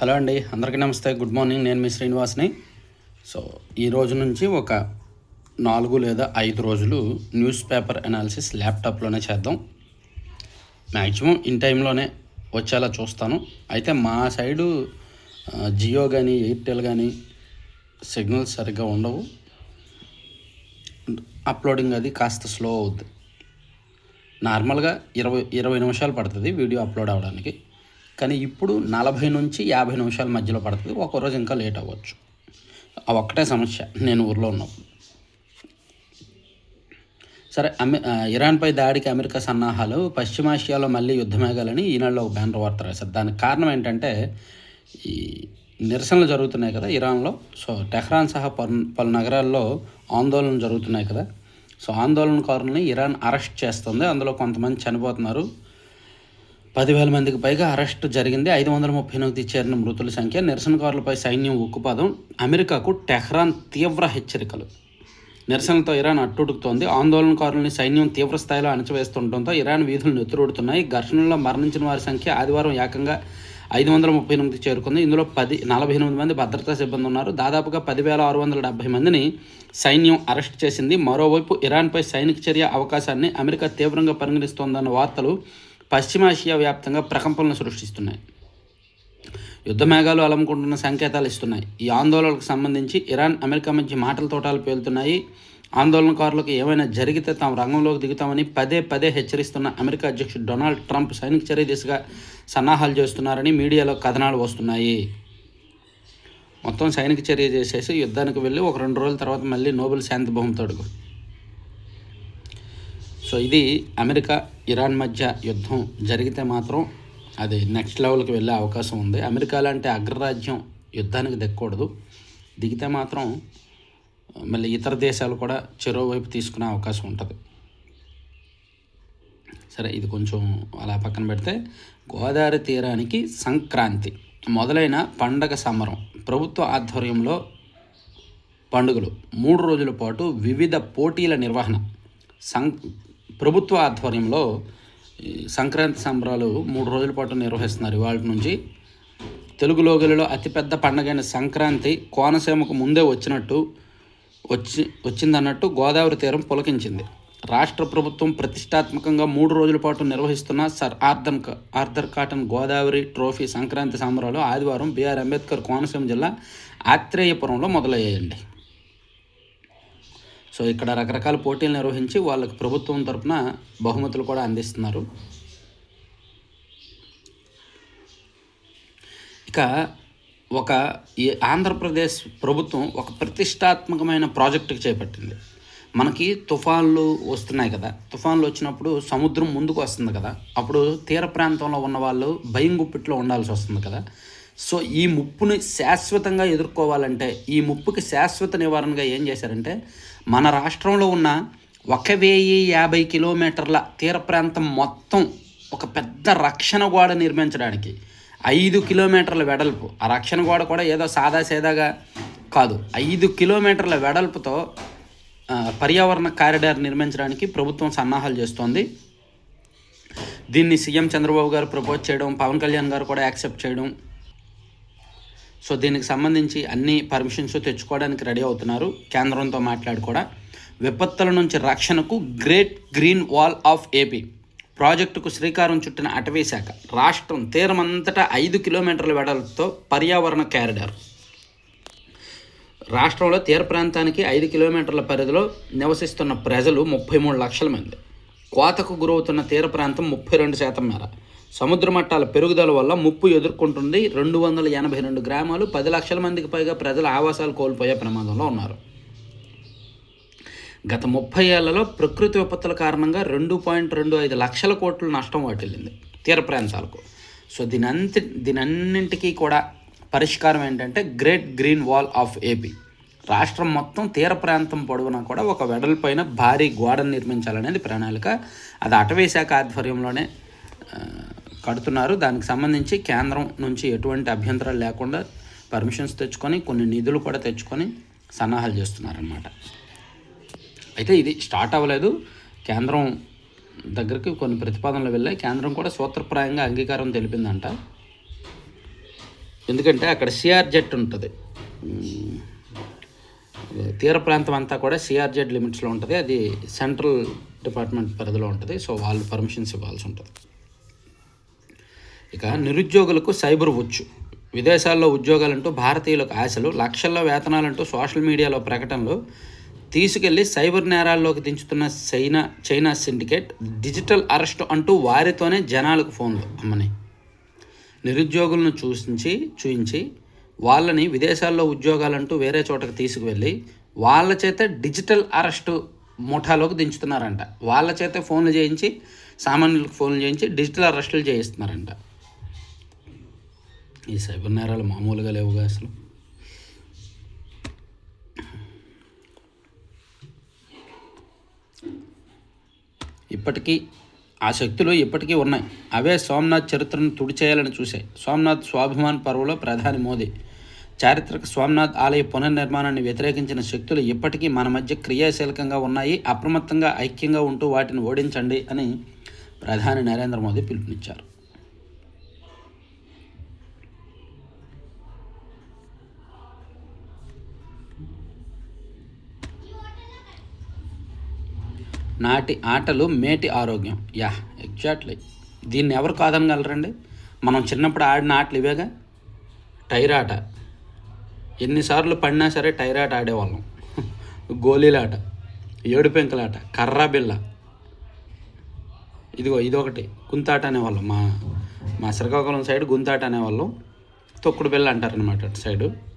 Hello అండి అందరికీ నమస్తే. గుడ్ మార్నింగ్ నేను మీ శ్రీనివాస్ని. సో ఈ రోజు నుంచి ఒక నాలుగు లేదా ఐదు రోజులు న్యూస్ పేపర్ అనాలిసిస్ ల్యాప్టాప్లోనే చేద్దాం. మ్యాక్సిమం ఇన్ టైంలోనే వచ్చేలా చూస్తాను. అయితే మా సైడు జియో కానీ ఎయిర్టెల్ కానీ సిగ్నల్స్ సరిగ్గా ఉండవు. అప్లోడింగ్ అది కాస్త స్లో అవుద్ది. నార్మల్గా ఇరవై ఇరవై నిమిషాలు పడుతుంది వీడియో అప్లోడ్ అవ్వడానికి. కానీ ఇప్పుడు నలభై నుంచి యాభై నిమిషాల మధ్యలో పడుతుంది. ఒక రోజు ఇంకా లేట్ అవ్వచ్చు. ఒక్కటే సమస్య. నేను ఊర్లో ఉన్నప్పుడు. సరే అమె ఇరాన్పై దాడికి అమెరికా సన్నాహాలు పశ్చిమాసియాలో మళ్ళీ యుద్ధమేగాలని ఈనాడులో ఒక బ్యానర్ వార్త రాశారు. దానికి కారణం ఏంటంటే ఈ నిరసనలు జరుగుతున్నాయి కదా ఇరాన్లో. సో టెహ్రాన్ సహా పలు పలు నగరాల్లో ఆందోళనలు జరుగుతున్నాయి కదా. సో ఆందోళనకారులని ఇరాన్ అరెస్ట్ చేస్తుంది. అందులో కొంతమంది చనిపోతున్నారు. పదివేల మందికి పైగా అరెస్ట్ జరిగింది. ఐదు వందల ముప్పై ఎనిమిది చేరిన మృతుల సంఖ్య నిరసనకారులపై సైన్యం ఉక్కుపాదం అమెరికాకు టెహ్రాన్ తీవ్ర హెచ్చరికలు. నిరసనలతో ఇరాన్ అట్టుడుకుతోంది. ఆందోళనకారులని సైన్యం తీవ్ర స్థాయిలో అణచివేస్తుండటంతో ఇరాన్ వీధులు నెత్తురుడుతున్నాయి. ఘర్షణలో మరణించిన వారి సంఖ్య ఆదివారం ఏకంగా ఐదు వందల ముప్పై ఎనిమిది చేరుకుంది. ఇందులో పది నలభై ఎనిమిది మంది భద్రతా సిబ్బంది ఉన్నారు. దాదాపుగా పదివేల ఆరు వందల డెబ్బై మందిని సైన్యం అరెస్ట్ చేసింది. మరోవైపు ఇరాన్పై సైనిక చర్య అవకాశాన్ని అమెరికా తీవ్రంగా పరిగణిస్తోందన్న వార్తలు పశ్చిమాసియా వ్యాప్తంగా ప్రకంపనలు సృష్టిస్తున్నాయి. యుద్ధ మేఘాలు అలముకుంటున్న సంకేతాలు ఇస్తున్నాయి. ఈ ఆందోళనకు సంబంధించి ఇరాన్ అమెరికా మధ్య మాటల తోటాలు పేలుతున్నాయి. ఆందోళనకారులకు ఏమైనా జరిగితే తాము రంగంలోకి దిగుతామని పదే పదే హెచ్చరిస్తున్న అమెరికా అధ్యక్షుడు డొనాల్డ్ ట్రంప్ సైనిక చర్య దిశగా సన్నాహాలు చేస్తున్నారని మీడియాలో కథనాలు వస్తున్నాయి. మొత్తం సైనిక చర్య చేసేసి యుద్ధానికి వెళ్ళి ఒక రెండు రోజుల తర్వాత మళ్ళీ నోబెల్ శాంతి బహుమతి అడుగు సో ఇది అమెరికా ఇరాన్ మధ్య యుద్ధం జరిగితే మాత్రం అది నెక్స్ట్ లెవెల్కి వెళ్ళే అవకాశం ఉంది. అమెరికా లాంటి అగ్రరాజ్యం యుద్ధానికి దిక్కకూడదు. దిగితే మాత్రం మళ్ళీ ఇతర దేశాలు కూడా చెరో వైపు తీసుకునే అవకాశం ఉంటుంది. సరే ఇది కొంచెం అలా పక్కన పెడితే గోదావరి తీరానికి సంక్రాంతి మొదలైన పండగ సమరం. ప్రభుత్వ ఆధ్వర్యంలో పండుగలు. మూడు రోజుల పాటు వివిధ పోటీల నిర్వహణ. సం ప్రభుత్వ ఆధ్వర్యంలో ఈ సంక్రాంతి సంబరాలు మూడు రోజుల పాటు నిర్వహిస్తున్నారు. ఇవాళ నుంచి తెలుగు లోగలలో అతిపెద్ద పండగైన సంక్రాంతి కోనసీమకు ముందే వచ్చినట్టు వచ్చి వచ్చిందన్నట్టు గోదావరి తీరం పులకించింది. రాష్ట్ర ప్రభుత్వం ప్రతిష్టాత్మకంగా మూడు రోజుల పాటు నిర్వహిస్తున్న Sir ఆర్థన్ Arthur Cotton Godavari trophy Sankranti సంబరాలు ఆదివారం బీఆర్ అంబేద్కర్ కోనసీమ జిల్లా ఆత్రేయపురంలో మొదలయ్యాయండి. సో ఇక్కడ రకరకాల పోటీలు నిర్వహించి వాళ్ళకి ప్రభుత్వం తరఫున బహుమతులు కూడా అందిస్తున్నారు. ఇక ఒక ఈ ఆంధ్రప్రదేశ్ ప్రభుత్వం ఒక ప్రతిష్టాత్మకమైన ప్రాజెక్టుకి చేపట్టింది. మనకి తుఫాన్లు వస్తున్నాయి కదా తుఫాన్లు వచ్చినప్పుడు సముద్రం ముందుకు వస్తుంది కదా అప్పుడు తీర ప్రాంతంలో ఉన్న వాళ్ళు భయం గుప్పిట్లో ఉండాల్సి వస్తుంది కదా. సో ఈ ముప్పుని శాశ్వతంగా ఎదుర్కోవాలంటే ఈ ముప్పుకి శాశ్వత నివారణగా ఏం చేశారంటే మన రాష్ట్రంలో ఉన్న ఒక వెయ్యి యాభై కిలోమీటర్ల తీర ప్రాంతం మొత్తం ఒక పెద్ద రక్షణ గోడ నిర్మించడానికి ఐదు కిలోమీటర్ల వెడల్పు. ఆ రక్షణ గోడ కూడా ఏదో సాదా సేదాగా కాదు. ఐదు కిలోమీటర్ల వెడల్పుతో పర్యావరణ కారిడార్ నిర్మించడానికి ప్రభుత్వం సన్నాహాలు చేస్తోంది. దీన్ని సీఎం చంద్రబాబు గారు ప్రపోజ్ చేయడం పవన్ కళ్యాణ్ గారు కూడా యాక్సెప్ట్ చేయడం సో దీనికి సంబంధించి అన్ని పర్మిషన్స్ తెచ్చుకోవడానికి రెడీ అవుతున్నారు. కేంద్రంతో మాట్లాడి కూడా. విపత్తుల నుంచి రక్షణకు great green wall of AP ప్రాజెక్టుకు శ్రీకారం చుట్టిన అటవీ శాఖ రాష్ట్రం తీరమంతటా ఐదు కిలోమీటర్ల వెడల్పుతో పర్యావరణ క్యారిడార్ రాష్ట్రంలో తీర ప్రాంతానికి ఐదు కిలోమీటర్ల పరిధిలో నివసిస్తున్న ప్రజలు ముప్పై మూడు లక్షల మంది. కోతకు గురవుతున్న తీర ప్రాంతం ముప్పై రెండు శాతం మేర. సముద్ర మట్టాల పెరుగుదల వల్ల ముప్పు ఎదుర్కొంటుంది. రెండు వందల ఎనభై రెండు గ్రామాలు పది లక్షల మందికి పైగా ప్రజల ఆవాసాలు కోల్పోయే ప్రమాదంలో ఉన్నారు. గత ముప్పై ఏళ్ళలో ప్రకృతి విపత్తుల కారణంగా రెండు పాయింట్ రెండు ఐదు లక్షల కోట్ల నష్టం వాటిల్లింది తీర ప్రాంతాలకు. సో దీని దీనన్నింటికీ కూడా పరిష్కారం ఏంటంటే great green wall of AP రాష్ట్రం మొత్తం తీర ప్రాంతం పొడవునా కూడా ఒక వెడల్పైన భారీ గోడను నిర్మించాలనేది ప్రణాళిక. అది అటవీ శాఖ ఆధ్వర్యంలోనే కడుతున్నారు. దానికి సంబంధించి కేంద్రం నుంచి ఎటువంటి అభ్యంతరాలు లేకుండా పర్మిషన్స్ తెచ్చుకొని కొన్ని నిధులు కూడా తెచ్చుకొని సన్నాహాలు చేస్తున్నారన్నమాట. అయితే ఇది స్టార్ట్ అవ్వలేదు. కేంద్రం దగ్గరికి కొన్ని ప్రతిపాదనలు వెళ్ళాయి. కేంద్రం కూడా సూత్రప్రాయంగా అంగీకారం తెలిపిందంట. ఎందుకంటే అక్కడ సిఆర్జెట్ ఉంటుంది. తీర ప్రాంతం అంతా కూడా సిఆర్జెడ్ లిమిట్స్లో ఉంటుంది. అది సెంట్రల్ డిపార్ట్మెంట్ పరిధిలో ఉంటుంది. సో వాళ్ళు పర్మిషన్స్ ఇవ్వాల్సి ఉంటుంది. ఇక నిరుద్యోగులకు సైబర్ వచ్చు విదేశాల్లో ఉద్యోగాలంటూ భారతీయులకు ఆశలు లక్షల్లో వేతనాలంటూ సోషల్ మీడియాలో ప్రకటనలు తీసుకెళ్ళి సైబర్ నేరాల్లోకి దించుతున్న China China syndicate digital arrest అంటూ వారితోనే జనాలకు ఫోన్లు అమ్మని. నిరుద్యోగులను చూసించి చూయించి వాళ్ళని విదేశాల్లో ఉద్యోగాలంటూ వేరే చోటకి తీసుకువెళ్ళి వాళ్ళ చేత డిజిటల్ అరెస్టు ముఠాలోకి దించుతున్నారంట. వాళ్ళ చేత ఫోన్లు చేయించి సామాన్యులకు ఫోన్లు చేయించి డిజిటల్ అరెస్టులు చేయిస్తున్నారంట. ఈ సైబర్ నేరాలు మామూలుగా లేవుగా అసలు. ఇప్పటికీ ఆ శక్తులు ఇప్పటికీ ఉన్నాయి. అవే సోమనాథ్ చరిత్రను తుడిచేయాలని చూశాయి. సోమనాథ్ స్వాభిమాన్ పర్వలో ప్రధాని మోదీ. చారిత్రక సోమనాథ్ ఆలయ పునర్నిర్మాణాన్ని వ్యతిరేకించిన శక్తులు ఇప్పటికీ మన మధ్య క్రియాశీలకంగా ఉన్నాయి. అప్రమత్తంగా ఐక్యంగా ఉంటూ వాటిని ఓడించండి అని ప్రధాని నరేంద్ర మోదీ పిలుపునిచ్చారు. నాటి ఆటలు మేటి ఆరోగ్యం. యా ఎగ్జాక్ట్లీ దీన్ని ఎవరు కాదనగలరండి? మనం చిన్నప్పుడు ఆడిన ఆటలు ఇవేగా? టైర్ ఆట. ఎన్నిసార్లు పడినా సరే టైర్ ఆట ఆడేవాళ్ళం. గోళీలాట ఏడు పెంకులాట కర్రా బిల్ల ఇదిగో ఇదొకటి. గుంతాట అనేవాళ్ళం. మా మా శ్రీకాకుళం సైడ్ గుంతాట అనేవాళ్ళం. తొక్కుడు బిల్ల అంటారనమాట అటు సైడు.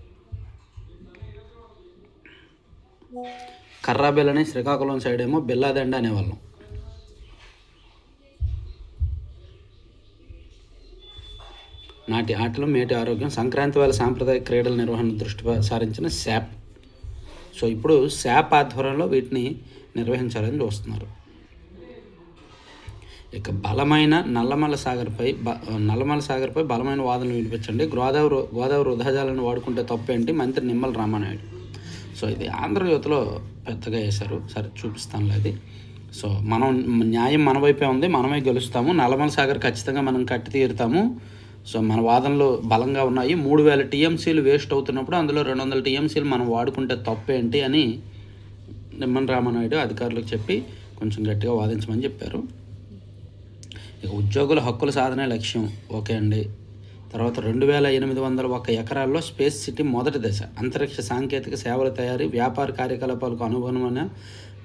కర్రా బెల్లని శ్రీకాకుళం సైడ్ ఏమో బిల్లాదండ అనేవాళ్ళం. నాటి ఆటలు మేటి ఆరోగ్యం సంక్రాంతి వేళ సాంప్రదాయ క్రీడల నిర్వహణ దృష్టి సారించిన శాప్. సో ఇప్పుడు శాప్ ఆధ్వర్యంలో వీటిని నిర్వహించాలని చూస్తున్నారు. ఇక బలమైన నల్లమల సాగర్పై బ నల్లమల సాగర్పై బలమైన వాదనలు వినిపించండి. గోదావరి గోదావరి వృధాజాలను వాడుకుంటే తప్పేంటి? మంత్రి నిమ్మల రామానాయుడు. సో ఇది ఆంధ్ర యువతలో పెద్దగా వేశారు. సరే చూపిస్తానులే అది. సో మనం న్యాయం మన వైపే ఉంది మనమే గెలుస్తాము. నల్లమల సాగర్ ఖచ్చితంగా మనం కట్టి తీరుతాము. సో మన వాదనలు బలంగా ఉన్నాయి. మూడు వేల టీఎంసీలు వేస్ట్ అవుతున్నప్పుడు అందులో రెండు వందల టీఎంసీలు మనం వాడుకుంటే తప్పేంటి అని నిమ్మన్ రామనాయుడు అధికారులకు చెప్పి కొంచెం గట్టిగా వాదించమని చెప్పారు. ఇక ఉద్యోగుల హక్కుల సాధనే లక్ష్యం. ఓకే అండి. తర్వాత రెండు వేల ఎనిమిది వందల ఒక్క ఎకరాల్లో స్పేస్ సిటీ మొదటి దశ. అంతరిక్ష సాంకేతిక సేవల తయారీ వ్యాపార కార్యకలాపాలకు అనుగుణమైన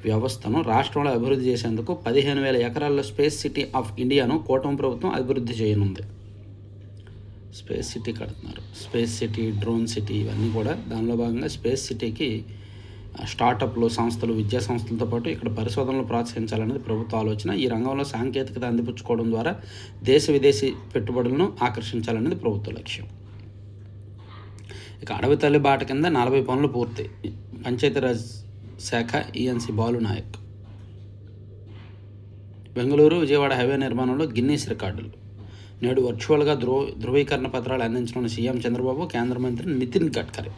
వ్యవస్థను రాష్ట్రంలో అభివృద్ధి చేసేందుకు పదిహేను వేల ఎకరాల్లో స్పేస్ సిటీ ఆఫ్ ఇండియాను కూటమి ప్రభుత్వం అభివృద్ధి చేయనుంది. స్పేస్ సిటీ కడుతున్నారు. స్పేస్ సిటీ డ్రోన్ సిటీ ఇవన్నీ కూడా దానిలో భాగంగా స్పేస్ సిటీకి స్టార్టప్లు సంస్థలు విద్యా సంస్థలతో పాటు ఇక్కడ పరిశోధనలు ప్రోత్సహించాలనేది ప్రభుత్వ ఆలోచన. ఈ రంగంలో సాంకేతికత అందిపుచ్చుకోవడం ద్వారా దేశ విదేశీ పెట్టుబడులను ఆకర్షించాలనేది ప్రభుత్వ లక్ష్యం. ఇక అడవి తల్లి బాట కింద నలభై పనులు పూర్తి. పంచాయతీరాజ్ శాఖ ఈఎన్సి బాలు నాయక్. బెంగళూరు విజయవాడ హైవే నిర్మాణంలో గిన్నీస్ రికార్డులు. నేడు వర్చువల్గా ధృవ ధృవీకరణ పత్రాలు అందించనున్న సీఎం చంద్రబాబు కేంద్ర మంత్రి నితిన్ గడ్కరీ.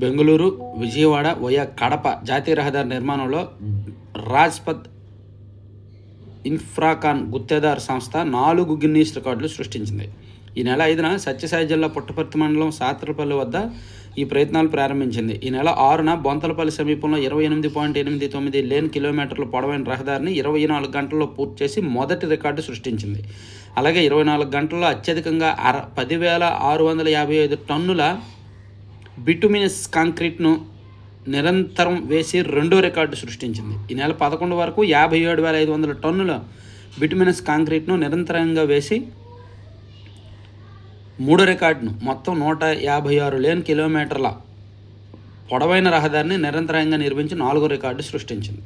బెంగళూరు విజయవాడ వయా కడప జాతీయ రహదారి నిర్మాణంలో రాజ్పథ్ ఇన్ఫ్రాకాన్ గుత్తేదార్ సంస్థ నాలుగు గిన్నీస్ రికార్డులు సృష్టించింది. ఈ నెల ఐదున సత్యసాయి జిల్లా పుట్టపర్తి మండలం సాత్రపల్లి వద్ద ఈ ప్రయత్నాలు ప్రారంభించింది. ఈ నెల ఆరున బొంతలపల్లి సమీపంలో ఇరవై ఎనిమిది పాయింట్ ఎనిమిది తొమ్మిది లేన్ కిలోమీటర్ల పొడవైన రహదారిని ఇరవై నాలుగు గంటల్లో పూర్తి చేసి మొదటి రికార్డు సృష్టించింది. అలాగే ఇరవై నాలుగు గంటల్లో అత్యధికంగా అర పదివేల ఆరు వందల యాభై ఐదు టన్నుల బిటుమినస్ కాంక్రీట్ను నిరంతరం వేసి రెండో రికార్డు సృష్టించింది. ఈ నెల పదకొండు వరకు యాభై ఏడు వేల ఐదు వందల టన్నుల బిటుమినస్ కాంక్రీట్ను నిరంతరంగా వేసి మూడో రికార్డును మొత్తం నూట యాభై ఆరు లేన్ కిలోమీటర్ల పొడవైన రహదారిని నిరంతరంగా నిర్మించి నాలుగో రికార్డు సృష్టించింది.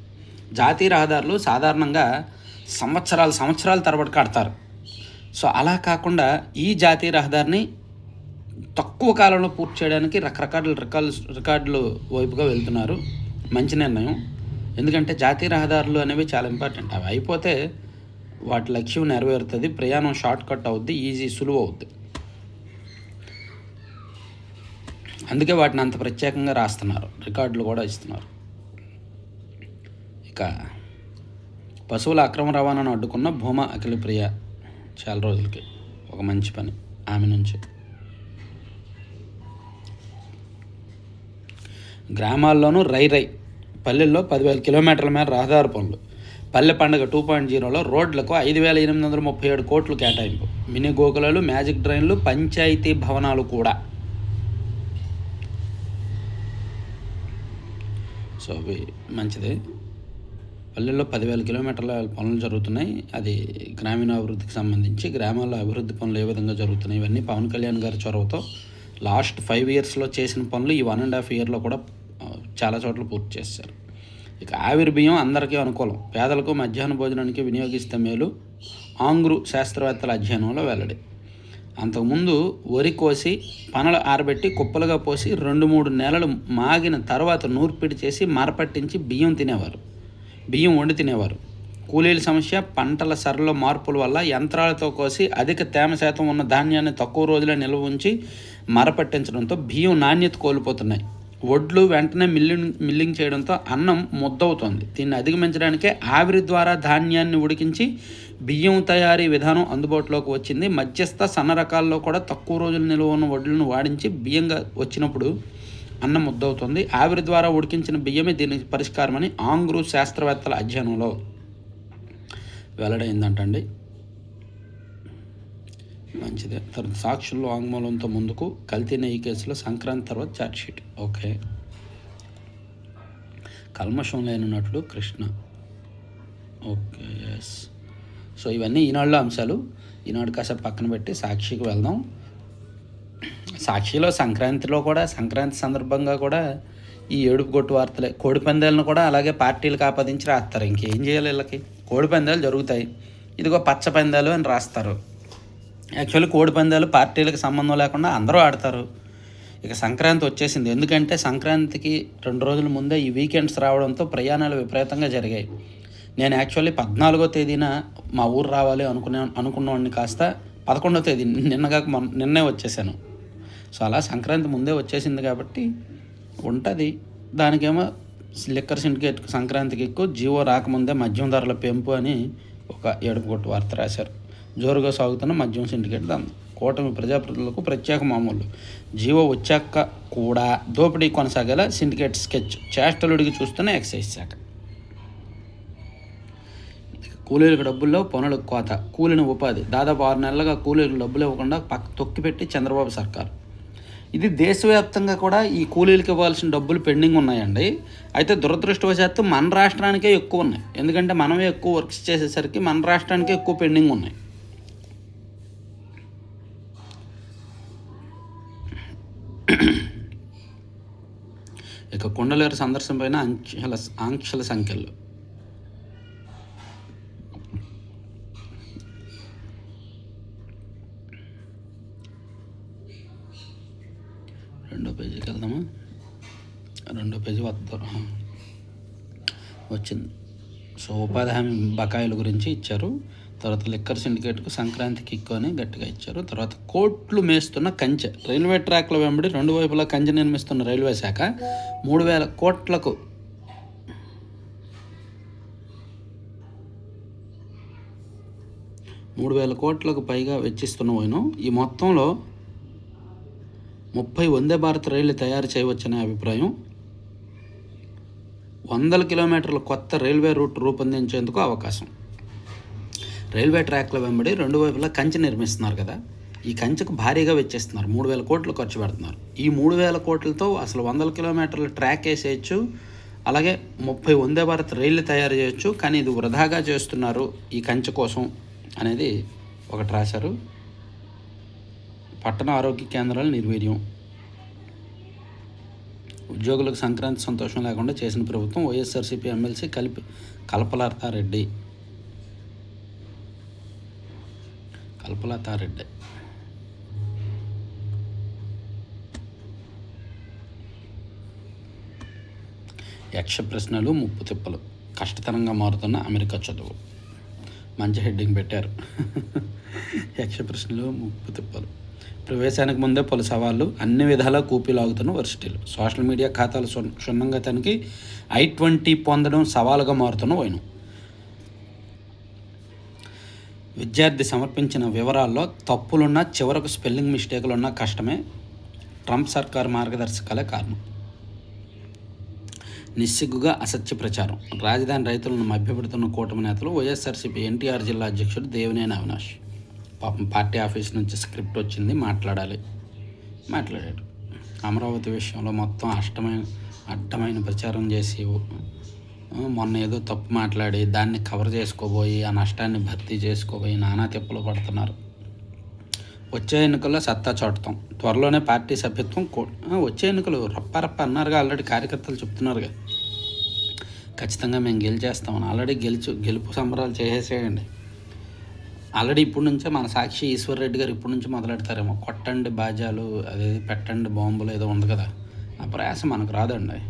జాతీయ రహదారులు సాధారణంగా సంవత్సరాలు సంవత్సరాల తరబడి కడతారు. సో అలా కాకుండా ఈ జాతీయ రహదారిని తక్కువ కాలంలో పూర్తి చేయడానికి రకరకాల రకాల రికార్డులు వైపుగా వెళ్తున్నారు. మంచి నిర్ణయం. ఎందుకంటే జాతీయ రహదారులు అనేవి చాలా ఇంపార్టెంట్. అవి అయిపోతే వాటి లక్ష్యం నెరవేరుతుంది. ప్రయాణం షార్ట్ కట్ అవుద్ది ఈజీ సులువు అవుద్ది. అందుకే వాటిని అంత ప్రత్యేకంగా రాస్తున్నారు. రికార్డులు కూడా ఇస్తున్నారు. ఇక పశువుల అక్రమ రవాణాను అడ్డుకున్న భూమా అఖిలప్రియ చాలా రోజులకి ఒక మంచి పని. ఆమె నుంచి. గ్రామాల్లోనూ రై రై. పల్లెల్లో పదివేల కిలోమీటర్ల మేర రహదారి పనులు. పల్లె పండుగ టూ పాయింట్ జీరోలో రోడ్లకు ఐదు వేల ఎనిమిది వందల ముప్పై ఏడు కోట్లు కేటాయింపు. మినీ గోకులాలు మ్యాజిక్ డ్రైన్లు పంచాయతీ భవనాలు కూడా. సో అవి మంచిదే. పల్లెల్లో పదివేల కిలోమీటర్ల పనులు జరుగుతున్నాయి. అది గ్రామీణ అభివృద్ధికి సంబంధించి గ్రామాల్లో అభివృద్ధి పనులు ఏ విధంగా జరుగుతున్నాయి ఇవన్నీ పవన్ కళ్యాణ్ గారి చొరవతో లాస్ట్ ఫైవ్ ఇయర్స్లో చేసిన పనులు ఈ వన్ అండ్ హాఫ్ ఇయర్లో కూడా చాలా చోట్ల పూర్తి చేశారు. ఇక ఆవిరి బియ్యం అందరికీ అనుకూలం. పేదలకు మధ్యాహ్న భోజనానికి వినియోగిస్తే మేలు. ఆంగ్రు శాస్త్రవేత్తల అధ్యయనంలో వెల్లడి. అంతకుముందు వరి కోసి పనలు ఆరబెట్టి కుప్పలుగా పోసి రెండు మూడు నెలలు మాగిన తర్వాత నూర్పిడి చేసి మరపట్టించి బియ్యం తినేవారు. బియ్యం వండి తినేవారు. కూలీల సమస్య పంటల సరళ మార్పుల వల్ల యంత్రాలతో కోసి అధిక తేమ శాతం ఉన్న ధాన్యాన్ని తక్కువ రోజులే నిల్వ ఉంచి మరపట్టించడంతో బియ్యం నాణ్యత కోల్పోతున్నాయి. వడ్లు వెంటనే మిల్లింగ్ మిల్లింగ్ చేయడంతో అన్నం ముద్దవుతోంది. దీన్ని అధిగమించడానికే ఆవిరి ద్వారా ధాన్యాన్ని ఉడికించి బియ్యం తయారీ విధానం అందుబాటులోకి వచ్చింది. మధ్యస్థ సన్న రకాల్లో కూడా తక్కువ రోజులు నిల్వ ఉన్న వడ్లను వాడించి బియ్యంగా వచ్చినప్పుడు అన్నం ముద్దవుతుంది. ఆవిరి ద్వారా ఉడికించిన బియ్యమే దీనికి పరిష్కారమని ఆంగ్రు శాస్త్రవేత్తల అధ్యయనంలో వెల్లడైందంటండి. మంచిదే. తర్వాత సాక్షుల్లో వాంగ్మూలంతో ముందుకు కల్తీ నెయ్యి కేసులో సంక్రాంతి తర్వాత ఛార్జ్షీట్ ఓకే. కల్మషం లేనున్నట్లు కృష్ణ. ఓకే ఎస్ సో ఇవన్నీ ఈనాడులో అంశాలు. ఈనాడు కాసేపు పక్కన పెట్టి సాక్షికి వెళ్దాం. సాక్షిలో సంక్రాంతిలో కూడా సంక్రాంతి సందర్భంగా కూడా ఈ ఏడుపు కొట్టు వార్తలే కోడి పందాలను కూడా అలాగే పార్టీలకు ఆపాదించి రాస్తారు. ఇంకేం చేయాలి వీళ్ళకి? కోడి పందాలు జరుగుతాయి. ఇదిగో పచ్చ పందాలు అని రాస్తారు. యాక్చువల్లీ కోడి పందాలు పార్టీలకు సంబంధం లేకుండా అందరూ ఆడతారు. ఇక సంక్రాంతి వచ్చేసింది. ఎందుకంటే సంక్రాంతికి రెండు రోజుల ముందే ఈ వీకెండ్స్ రావడంతో ప్రయాణాలు విపరీతంగా జరిగాయి. నేను యాక్చువల్లీ పద్నాలుగో తేదీన మా ఊరు రావాలి అనుకునే అనుకున్నవాడిని కాస్త పదకొండో తేదీ నిన్నగా నిన్నే వచ్చేసాను. సో అలా సంక్రాంతి ముందే వచ్చేసింది కాబట్టి ఉంటుంది. దానికేమో లిక్కర్ సిండికేట్ సంక్రాంతికి ఎక్కువ జీవో రాకముందే మద్యం ధరల పెంపు అని ఒక ఏడుపుకొట్టు వార్త రాశారు. జోరుగా సాగుతున్న మద్యం సిండికేట్ దంద కూటమి ప్రజాప్రతినిధులకు ప్రత్యేక మామూలు. జీవో వచ్చాక కూడా దోపిడీ కొనసాగేలా సిండికేట్ స్కెచ్ చేష్టలుడికి చూస్తున్న ఎక్సైజ్ శాఖ. కూలీలకు డబ్బుల్లో పనులకు కోత. కూలిన ఉపాధి. దాదాపు ఆరు నెలలుగా కూలీలకు డబ్బులు ఇవ్వకుండా పక్క తొక్కిపెట్టి చంద్రబాబు సర్కార్. ఇది దేశవ్యాప్తంగా కూడా ఈ కూలీలకు ఇవ్వాల్సిన డబ్బులు పెండింగ్ ఉన్నాయండి. అయితే దురదృష్టవశాత్తు మన రాష్ట్రానికే ఎక్కువ ఉన్నాయి. ఎందుకంటే మనమే ఎక్కువ వర్క్స్ చేసేసరికి మన రాష్ట్రానికే ఎక్కువ పెండింగ్ ఉన్నాయి. ఇక కుండలేరు సందర్శనపైన అంక్షల ఆంక్షల ఆంక్షల సంఖ్యలు. రెండో పేజీకి వెళ్దామా? రెండో పేజీ వద్దాం. వచ్చింది. సో ఉపాధి హామీ బకాయిల గురించి ఇచ్చారు. తర్వాత లిక్కర్ సిండికేట్కు సంక్రాంతికి ఎక్కువని గట్టిగా ఇచ్చారు. తర్వాత కోట్లు మేస్తున్న కంచె. రైల్వే ట్రాక్ల వెంబడి రెండు వైపులా కంచె నిర్మిస్తున్న రైల్వే శాఖ మూడు వేల కోట్లకు మూడు వేల కోట్లకు పైగా వెచ్చిస్తున్న పోయిన ఈ మొత్తంలో ముప్పై వందే భారత్ రైళ్ళు తయారు చేయవచ్చనే అభిప్రాయం. వందల కిలోమీటర్ల కొత్త రైల్వే రూట్ రూపొందించేందుకు అవకాశం. రైల్వే ట్రాక్ల వెంబడి రెండు వైపులా కంచె నిర్మిస్తున్నారు కదా. ఈ కంచెకు భారీగా వెచ్చేస్తున్నారు. మూడు వేల కోట్లు ఖర్చు పెడుతున్నారు. ఈ మూడు వేల కోట్లతో అసలు వందల కిలోమీటర్ల ట్రాక్ వేసేయచ్చు. అలాగే ముప్పై వందే భారత్ రైళ్ళు తయారు చేయొచ్చు. కానీ ఇది వృధాగా చేస్తున్నారు ఈ కంచె కోసం అనేది ఒకటి రాశారు. పట్టణ ఆరోగ్య కేంద్రాల నిర్వీర్యం. ఉద్యోగులకు సంక్రాంతి సంతోషం లేకుండా చేసిన ప్రభుత్వం వైఎస్ఆర్సీపీ ఎమ్మెల్సీ కలిపి కల్పలతారెడ్డి. కల్పలతారెడ్డి. యక్ష ప్రశ్నలు ముప్పు తిప్పలు కష్టతరంగా మారుతున్న అమెరికా చదువు. మంచి హెడ్డింగ్ పెట్టారు. యక్ష ప్రశ్నలు ముప్పు తిప్పలు. ప్రవేశానికి ముందే పలు సవాళ్ళు అన్ని విధాలా కూపీలాగుతున్న వర్సిటీలు సోషల్ మీడియా ఖాతాలు క్షుణ్ణంగా తనకి ఐ ట్వంటీ పొందడం సవాలుగా మారుతున్న వైనం. విద్యార్థి సమర్పించిన వివరాల్లో తప్పులున్నా చివరకు స్పెల్లింగ్ మిస్టేకులున్నా కష్టమే. ట్రంప్ సర్కార్ మార్గదర్శకాలే కారణం. నిస్సిగ్గుగా అసత్య ప్రచారం. రాజధాని రైతులను మభ్యపెడుతున్న కూటమి నేతలు వైఎస్ఆర్సీపీ ఎన్టీఆర్ జిల్లా అధ్యక్షుడు దేవినేని అవినాష్. పాపం పార్టీ ఆఫీస్ నుంచి స్క్రిప్ట్ వచ్చింది మాట్లాడాలి. మాట్లాడాడు. అమరావతి విషయంలో మొత్తం అష్టమైన అడ్డమైన ప్రచారం చేసి మొన్న ఏదో తప్పు మాట్లాడి దాన్ని కవర్ చేసుకోబోయి ఆ నష్టాన్ని భర్తీ చేసుకోబోయి నానా తిప్పలు పడుతున్నారు. వచ్చే ఎన్నికల్లో సత్తా చూడటం త్వరలోనే పార్టీ సభ్యత్వం వచ్చే ఎన్నికలు రప్పారప్ప అన్నారుగా ఆల్రెడీ కార్యకర్తలు చెప్తున్నారుగా. ఖచ్చితంగా మేము గెలిచేస్తామని ఆల్రెడీ గెలుచు గెలుపు సంబరాలు చేసేసేయండి. ఆల్రెడీ ఇప్పటి నుంచే మన సాక్షి ఈశ్వర్ రెడ్డి గారు ఇప్పుడు నుంచి మొదలెడతారేమో. కొట్టండి బాజాలు అదే పెట్టండి బాంబులు ఏదో ఉంది కదా. ఆ ప్రయాస మనకు రాదండి.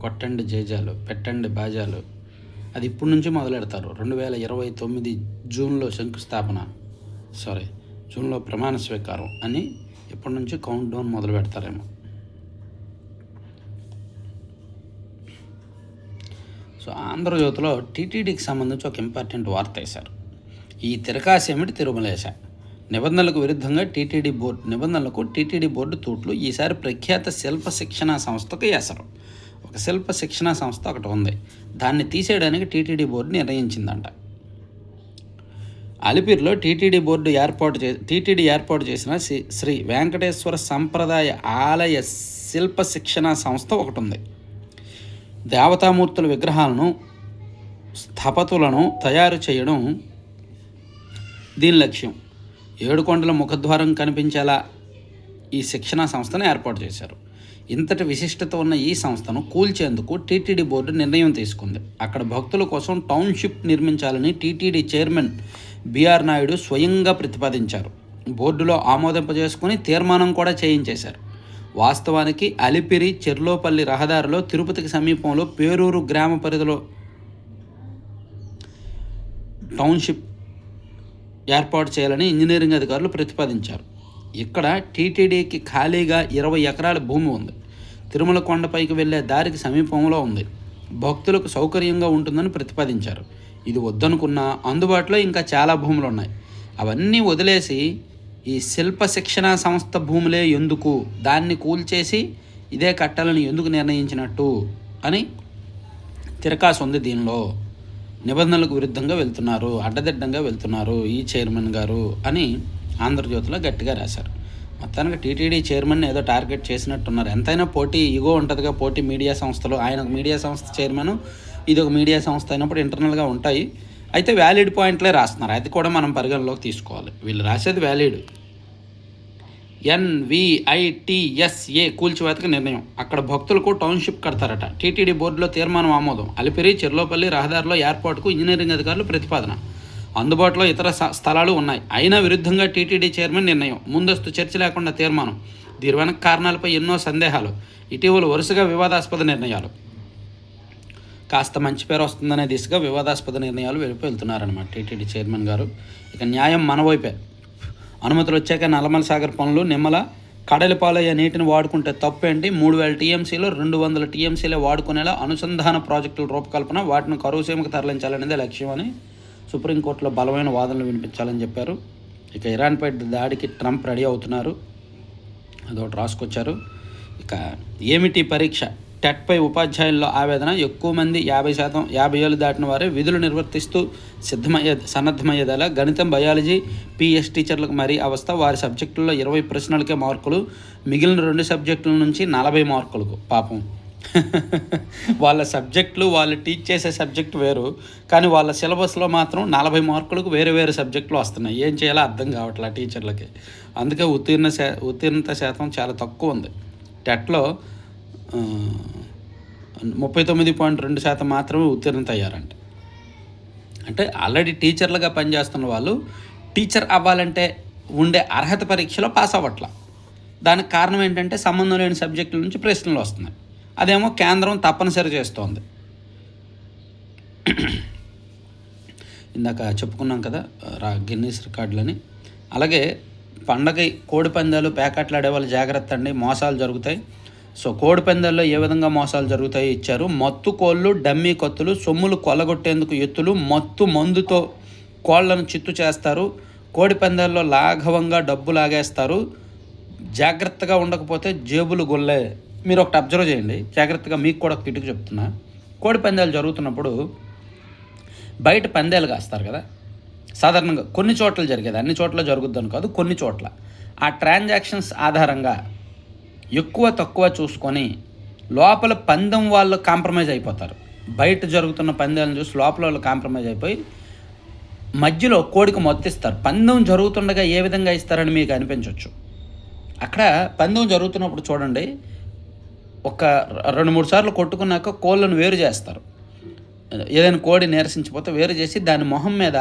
కొట్టండి జేజాలు పెట్టండి బాజాలు. అది ఇప్పటి నుంచి మొదలెడతారు. రెండు వేల ఇరవై తొమ్మిది జూన్లో శంకుస్థాపన. సారీ జూన్లో ప్రమాణ స్వీకారం అని ఇప్పటి నుంచి కౌంట్ డౌన్ మొదలు పెడతారేమో. సో ఆంధ్రజ్యోతిలో టీటీడీకి సంబంధించి ఒక ఇంపార్టెంట్ వార్త వేశారు. ఈ తిరకాశ ఏమిటి తిరుమలేశ. నిబంధనలకు విరుద్ధంగా టీటీడీ బోర్డు నిబంధనలకు టీటీడీ బోర్డు తూట్లు ఈసారి ప్రఖ్యాత శిల్ప శిక్షణ సంస్థకు వేశారు ఒక శిల్ప శిక్షణ సంస్థ ఒకటి ఉంది. దాన్ని తీసేయడానికి టీటీడీ బోర్డు నిర్ణయించిందంట. అలిపిరిలో టీటీడీ బోర్డు ఏర్పాటు చే టీటీడీ ఏర్పాటు చేసిన శ్రీ శ్రీ వెంకటేశ్వర సంప్రదాయ ఆలయ శిల్ప శిక్షణ సంస్థ ఒకటి ఉంది. దేవతామూర్తుల విగ్రహాలను స్థపతులను తయారు చేయడం దీని లక్ష్యం ఏడుకొండల ముఖద్వారం కనిపించేలా ఈ శిక్షణా సంస్థను ఏర్పాటు చేశారు. ఇంతటి విశిష్టత ఉన్న ఈ సంస్థను కూల్చేందుకు టీటీడీ బోర్డు నిర్ణయం తీసుకుంది. అక్కడ భక్తుల కోసం టౌన్షిప్ నిర్మించాలని టీటీడీ చైర్మన్ బీఆర్ నాయుడు స్వయంగా ప్రతిపాదించారు. బోర్డులో ఆమోదింపజేసుకుని తీర్మానం కూడా చేయించేశారు. వాస్తవానికి అలిపిరి చెర్లోపల్లి రహదారిలో తిరుపతికి సమీపంలో పేరూరు గ్రామ పరిధిలో టౌన్షిప్ ఏర్పాటు చేయాలని ఇంజనీరింగ్ అధికారులు ప్రతిపాదించారు. ఇక్కడ టీటీడీకి ఖాళీగా ఇరవై ఎకరాల భూమి ఉంది. తిరుమల కొండపైకి వెళ్ళే దారికి సమీపంలో ఉంది. భక్తులకు సౌకర్యంగా ఉంటుందని ప్రతిపాదించారు. ఇది వద్దనుకున్నా అందుబాటులో ఇంకా చాలా భూములు ఉన్నాయి. అవన్నీ వదిలేసి ఈ శిల్ప శిక్షణ సంస్థ భూములే ఎందుకు? దాన్ని కూల్చేసి ఇదే కట్టాలని ఎందుకు నిర్ణయించినట్టు? అని తిరకాసు ఉంది దీనిలో. నిబంధనలకు విరుద్ధంగా వెళ్తున్నారు అడ్డదిడ్డంగా వెళ్తున్నారు ఈ చైర్మన్ గారు అని ఆంధ్రజ్యోతిలో గట్టిగా రాశారు. మొత్తానికి టీటీడీ చైర్మన్ ఏదో టార్గెట్ చేసినట్టున్నారు. ఎంతైనా పోటీ ఇగో ఉంటుందిగా పోటీ మీడియా సంస్థలు. ఆయన ఒక మీడియా సంస్థ చైర్మన్ ఇది ఒక మీడియా సంస్థ అయినప్పుడు ఇంటర్నల్గా ఉంటాయి. అయితే వ్యాలిడ్ పాయింట్లే రాస్తున్నారు. అది కూడా మనం పరిగణలోకి తీసుకోవాలి. వీళ్ళు రాసేది వ్యాలిడ్. ఎన్విఐటిఎస్ఏ కూల్చివేతకు నిర్ణయం. అక్కడ భక్తులకు టౌన్షిప్ కడతారట. టీటీడీ బోర్డులో తీర్మానం ఆమోదం. అలిపిరి చెర్లోపల్లి రహదారిలో ఏర్పాటుకు ఇంజనీరింగ్ అధికారులు ప్రతిపాదన. అందుబాటులో ఇతర స్థలాలు ఉన్నాయి. అయినా విరుద్ధంగా టీటీడీ చైర్మన్ నిర్ణయం. ముందస్తు చర్చ లేకుండా తీర్మానం. దీని వెనక కారణాలపై ఎన్నో సందేహాలు. ఇటీవల వరుసగా వివాదాస్పద నిర్ణయాలు. కాస్త మంచి పేరు వస్తుందనే దిశగా వివాదాస్పద నిర్ణయాలు వెళ్ళిపోతున్నారనమాట టీటీడీ చైర్మన్ గారు. ఇక న్యాయం మన వైపే. అనుమతులు వచ్చాక నల్లమల సాగర్ పనులు నిమ్మల కడలిపాలయ్యే నీటిని వాడుకుంటే తప్పేంటి? మూడు వేల టీఎంసీలో రెండు వందల టీఎంసీలే వాడుకునేలా అనుసంధాన ప్రాజెక్టుల రూపకల్పన వాటిని కరువు సీమకు తరలించాలనేదే లక్ష్యం అని సుప్రీంకోర్టులో బలమైన వాదనలు వినిపించాలని చెప్పారు. ఇక ఇరాన్పై దాడికి ట్రంప్ రెడీ అవుతున్నారు. అదొకటి రాసుకొచ్చారు. ఇక ఏమిటి పరీక్ష? టెట్పై ఉపాధ్యాయుల్లో ఆవేదన ఎక్కువ మంది యాభై శాతం యాభై ఏళ్ళు దాటిన వారే విధులు నిర్వర్తిస్తూ సిద్ధమయ్యే సన్నద్ధమయ్యేదేలా గణితం బయాలజీ పిఎస్ టీచర్లకు మరీ అవస్థ. వారి సబ్జెక్టుల్లో ఇరవై ప్రశ్నలకే మార్కులు మిగిలిన రెండు సబ్జెక్టుల నుంచి నలభై మార్కులకు. పాపం. వాళ్ళ సబ్జెక్టులు వాళ్ళు టీచ్ చేసే సబ్జెక్ట్ వేరు కానీ వాళ్ళ సిలబస్లో మాత్రం నలభై మార్కులకు వేరే వేరే సబ్జెక్టులు వస్తున్నాయి. ఏం చేయాలో అర్థం కావట్లే టీచర్లకి. అందుకే ఉత్తీర్ణ శా ఉత్తీర్ణత శాతం చాలా తక్కువ ఉంది. టెట్లో ముప్పై తొమ్మిది పాయింట్ రెండు శాతం మాత్రమే ఉత్తీర్ణత అయ్యారంట అంటే ఆల్రెడీ టీచర్లుగా పనిచేస్తున్న వాళ్ళు టీచర్ అవ్వాలంటే ఉండే అర్హత పరీక్షలో పాస్ అవ్వట్ల. దానికి కారణం ఏంటంటే సంబంధం లేని సబ్జెక్టుల నుంచి ప్రశ్నలు వస్తున్నాయి. అదేమో కేంద్రం తప్పనిసరి చేస్తోంది. ఇందాక చెప్పుకున్నాం కదా రా గిన్నీస్ రికార్డులని. అలాగే పండగ కోడి పందాలు పేకాట్లాడే వాళ్ళు జాగ్రత్త అండి మోసాలు జరుగుతాయి. సో కోడిపందాల్లో ఏ విధంగా మోసాలు జరుగుతాయి ఇచ్చారు. మత్తు కోళ్ళు డమ్మీ కత్తులు సొమ్ములు కొల్లగొట్టేందుకు ఎత్తులు మత్తు మందుతో కోళ్ళను చిత్తు చేస్తారు. కోడిపందాల్లో లాఘవంగా డబ్బు లాగేస్తారు. జాగ్రత్తగా ఉండకపోతే జేబులు గొల్లే. మీరు ఒకటి అబ్జర్వ్ చేయండి. జాగ్రత్తగా మీకు కూడా ఒక కిటుకు చెప్తున్నా. కోడి పందాలు జరుగుతున్నప్పుడు బయట పందాలు కాస్తారు కదా. సాధారణంగా కొన్ని చోట్ల జరిగేది అన్ని చోట్ల జరుగుద్దని కాదు కొన్ని చోట్ల. ఆ ట్రాన్సాక్షన్స్ ఆధారంగా ఎక్కువ తక్కువ చూసుకొని లోపల పందెం వాళ్ళు కాంప్రమైజ్ అయిపోతారు. బయట జరుగుతున్న పందాలను చూసి లోపల వాళ్ళు కాంప్రమైజ్ అయిపోయి మధ్యలో కోడికి మొత్తిస్తారు. పందెం జరుగుతుండగా ఏ విధంగా ఇస్తారని మీకు అనిపించవచ్చు అక్కడ పందెం జరుగుతున్నప్పుడు చూడండి ఒక రెండు మూడు సార్లు కొట్టుకున్నాక కోళ్ళను వేరు చేస్తారు. ఏదైనా కోడి నీరసించిపోతే వేరు చేసి దాని మొహం మీద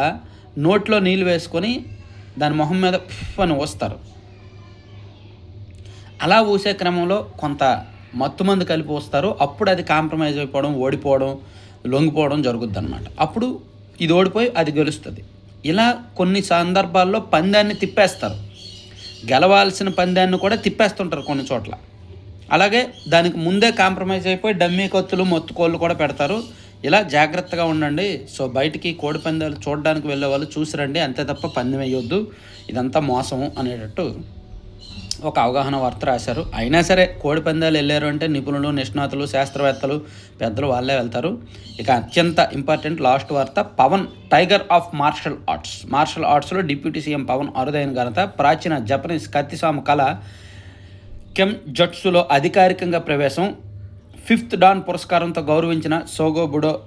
నోట్లో నీళ్ళు వేసుకొని దాని మొహం మీద అని వస్తారు. అలా ఊసే క్రమంలో కొంత మత్తుమందు కలిపి వస్తారు అప్పుడు అది కాంప్రమైజ్ అయిపోవడం ఓడిపోవడం లొంగిపోవడం జరుగుద్ది అనమాట అప్పుడు ఇది ఓడిపోయి అది గెలుస్తుంది. ఇలా కొన్ని సందర్భాల్లో పందాన్ని తిప్పేస్తారు. గెలవాల్సిన పందాన్ని కూడా తిప్పేస్తుంటారు కొన్ని చోట్ల. అలాగే దానికి ముందే కాంప్రమైజ్ అయిపోయి డమ్మీ కత్తులు మొత్తుకోళ్ళు కూడా పెడతారు. ఇలా జాగ్రత్తగా ఉండండి. సో బయటికి కోడి పందాలు చూడడానికి వెళ్ళే వాళ్ళు చూసి రండి అంతే తప్ప పందెం వేయొద్దు. ఇదంతా మోసం అనేటట్టు ఒక అవగాహన వార్త రాశారు. అయినా సరే కోడి పందాలు వెళ్ళారు అంటే నిపుణులు నిష్ణాతులు శాస్త్రవేత్తలు పెద్దలు వాళ్ళే వెళ్తారు. ఇక అత్యంత ఇంపార్టెంట్ లాస్ట్ వార్త Pawan tiger of martial arts. Martial ఆర్ట్స్లో deputy CM Pawan అరుదైన ఘనత. ప్రాచీన జపనీస్ కత్తిసాము కళ కెమ్ జట్సులో అధికారికంగా ప్రవేశం. ఫిఫ్త్ డాన్ పురస్కారంతో గౌరవించిన సోగో బుడో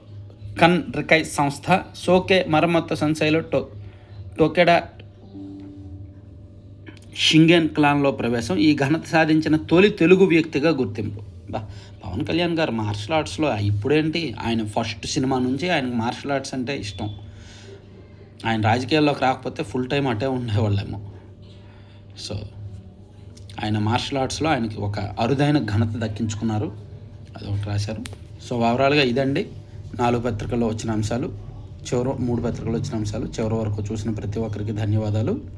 కన్ రికై సంస్థ. సోకే మరమ్మత్తు సంస్థలో టో టోకెడా షింగెన్ క్లాన్లో ప్రవేశం ఈ ఘనత సాధించిన తొలి తెలుగు వ్యక్తిగా గుర్తింపు. బా పవన్ కళ్యాణ్ గారు మార్షల్ ఆర్ట్స్లో ఇప్పుడేంటి ఆయన ఫస్ట్ సినిమా నుంచి ఆయనకు మార్షల్ ఆర్ట్స్ అంటే ఇష్టం. ఆయన రాజకీయాల్లోకి రాకపోతే ఫుల్ టైం అటే ఉండేవాళ్ళేమో. సో ఆయన మార్షల్ ఆర్ట్స్లో ఆయనకి ఒక అరుదైన ఘనత దక్కించుకున్నారు. అది ఒకటి రాశారు. సో ఓవరాల్గా ఇదండి. నాలుగు పత్రికల్లో వచ్చిన అంశాలు చివరి మూడు పత్రికలు వచ్చిన అంశాలు చివరి వరకు చూసిన ప్రతి ఒక్కరికి ధన్యవాదాలు.